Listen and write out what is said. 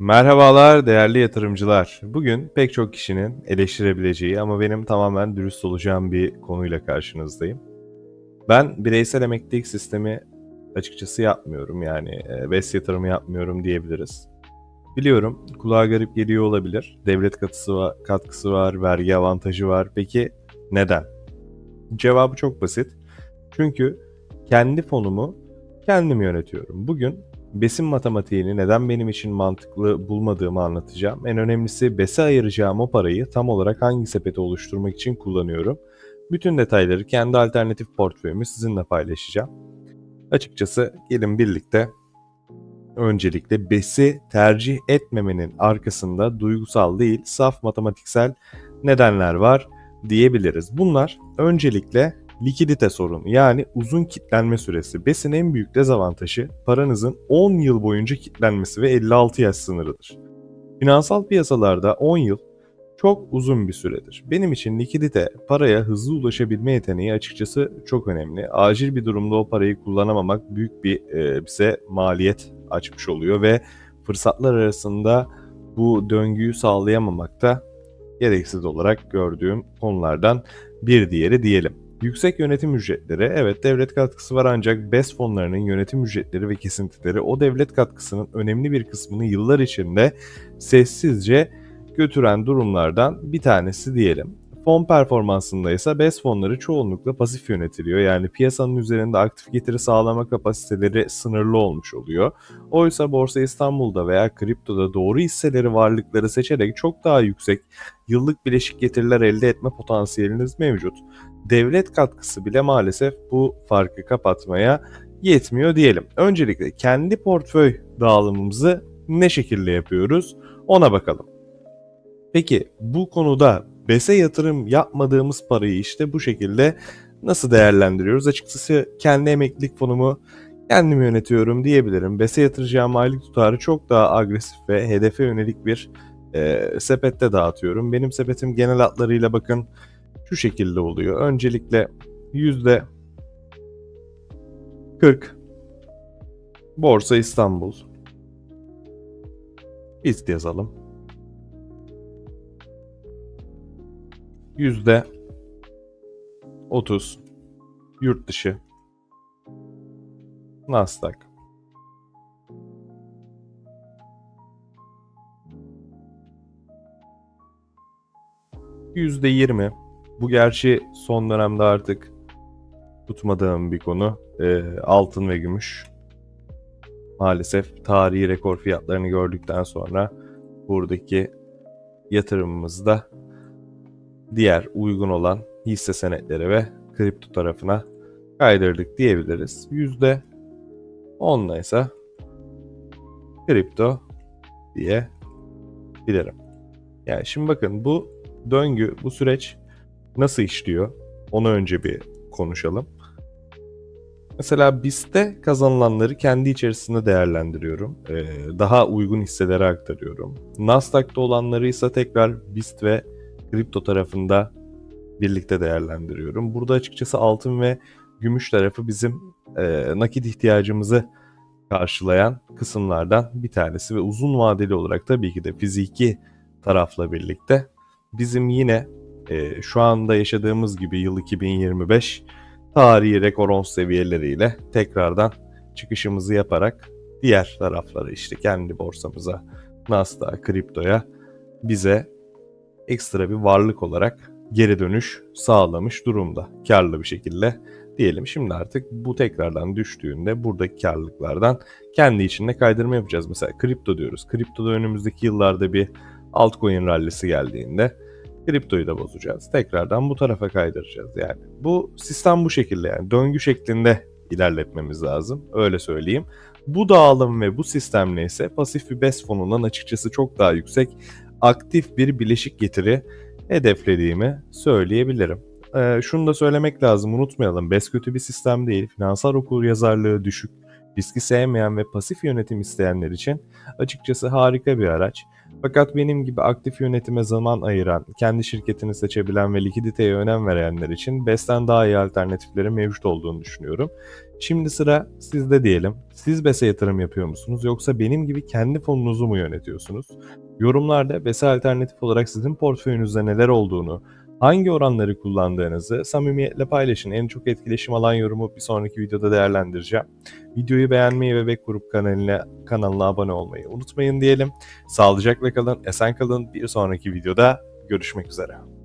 Merhabalar değerli yatırımcılar. Bugün pek çok kişinin eleştirebileceği ama benim tamamen dürüst olacağım bir konuyla karşınızdayım. Ben bireysel emeklilik sistemi açıkçası yapmıyorum yani e, BES yatırımı yapmıyorum diyebiliriz. Biliyorum kulağa garip geliyor olabilir. Devlet katkısı var, katkısı var, vergi avantajı var. Peki neden? Cevabı çok basit. Çünkü kendi fonumu kendim yönetiyorum. Bugün besin matematiğini neden benim için mantıklı bulmadığımı anlatacağım. En önemlisi bese ayıracağım o parayı tam olarak hangi sepeti oluşturmak için kullanıyorum. Bütün detayları kendi alternatif portföyümü sizinle paylaşacağım. Açıkçası gelin birlikte öncelikle besi tercih etmemenin arkasında duygusal değil saf matematiksel nedenler var diyebiliriz. Bunlar öncelikle likidite sorunu yani uzun kitlenme süresi. BES'in en büyük dezavantajı paranızın 10 yıl boyunca kitlenmesi ve 56 yaş sınırıdır. Finansal piyasalarda 10 yıl çok uzun bir süredir. Benim için likidite, paraya hızlı ulaşabilme yeteneği açıkçası çok önemli. Acil bir durumda o parayı kullanamamak büyük bir e, bize maliyet açmış oluyor ve fırsatlar arasında bu döngüyü sağlayamamak da gereksiz olarak gördüğüm konulardan bir diğeri diyelim. Yüksek yönetim ücretleri, evet devlet katkısı var ancak BES fonlarının yönetim ücretleri ve kesintileri o devlet katkısının önemli bir kısmını yıllar içinde sessizce götüren durumlardan bir tanesi diyelim. Fon performansında ise BES fonları çoğunlukla pasif yönetiliyor. Yani piyasanın üzerinde aktif getiri sağlama kapasiteleri sınırlı olmuş oluyor. Oysa Borsa İstanbul'da veya kriptoda doğru hisseleri varlıkları seçerek çok daha yüksek yıllık bileşik getiriler elde etme potansiyeliniz mevcut. Devlet katkısı bile maalesef bu farkı kapatmaya yetmiyor diyelim. Öncelikle kendi portföy dağılımımızı ne şekilde yapıyoruz ona bakalım. Peki bu konuda BES'e yatırım yapmadığımız parayı işte bu şekilde nasıl değerlendiriyoruz? Açıkçası kendi emeklilik fonumu kendim yönetiyorum diyebilirim. BES'e yatıracağım aylık tutarı çok daha agresif ve hedefe yönelik bir e, sepette dağıtıyorum. Benim sepetim genel hatlarıyla bakın şu şekilde oluyor. Öncelikle yüzde 40 Borsa İstanbul. BIST yazalım. Yüzde 30 yurt dışı. Nasdaq. Yüzde 20 bu gerçi son dönemde artık tutmadığım bir konu. E, altın ve gümüş. Maalesef tarihi rekor fiyatlarını gördükten sonra buradaki yatırımımızda diğer uygun olan hisse senetleri ve kripto tarafına kaydırdık diyebiliriz. Yüzde onla ise kripto diye bilirim. Yani şimdi bakın bu döngü, bu süreç nasıl işliyor? Onu önce bir konuşalım. Mesela BIST'te kazanılanları kendi içerisinde değerlendiriyorum. Ee, daha uygun hisselere aktarıyorum. Nasdaq'ta olanları ise tekrar BIST ve kripto tarafında birlikte değerlendiriyorum. Burada açıkçası altın ve gümüş tarafı bizim e, nakit ihtiyacımızı karşılayan kısımlardan bir tanesi ve uzun vadeli olarak tabii ki de fiziki tarafla birlikte bizim yine e, şu anda yaşadığımız gibi yıl 2025 tarihi rekor 10 seviyeleriyle tekrardan çıkışımızı yaparak diğer tarafları işte kendi borsamıza, Nasdaq, kriptoya bize ekstra bir varlık olarak geri dönüş sağlamış durumda. Karlı bir şekilde diyelim. Şimdi artık bu tekrardan düştüğünde buradaki karlılıklardan kendi içinde kaydırma yapacağız. Mesela kripto diyoruz. Kriptoda önümüzdeki yıllarda bir altcoin rallisi geldiğinde kriptoyu da bozacağız. Tekrardan bu tarafa kaydıracağız yani. Bu sistem bu şekilde yani döngü şeklinde ilerletmemiz lazım. Öyle söyleyeyim. Bu dağılım ve bu sistemle ise pasif bir BES fonundan açıkçası çok daha yüksek aktif bir bileşik getiri hedeflediğimi söyleyebilirim. Ee, şunu da söylemek lazım unutmayalım. BES kötü bir sistem değil. Finansal okur yazarlığı düşük, riski sevmeyen ve pasif yönetim isteyenler için açıkçası harika bir araç. Fakat benim gibi aktif yönetime zaman ayıran, kendi şirketini seçebilen ve likiditeye önem verenler için BES'ten daha iyi alternatiflerin mevcut olduğunu düşünüyorum. Şimdi sıra sizde diyelim. Siz BES'e yatırım yapıyor musunuz yoksa benim gibi kendi fonunuzu mu yönetiyorsunuz? Yorumlarda BES'e alternatif olarak sizin portföyünüzde neler olduğunu, hangi oranları kullandığınızı samimiyetle paylaşın. En çok etkileşim alan yorumu bir sonraki videoda değerlendireceğim. Videoyu beğenmeyi ve Bek Grup kanalına, kanalına abone olmayı unutmayın diyelim. Sağlıcakla kalın, esen kalın. Bir sonraki videoda görüşmek üzere.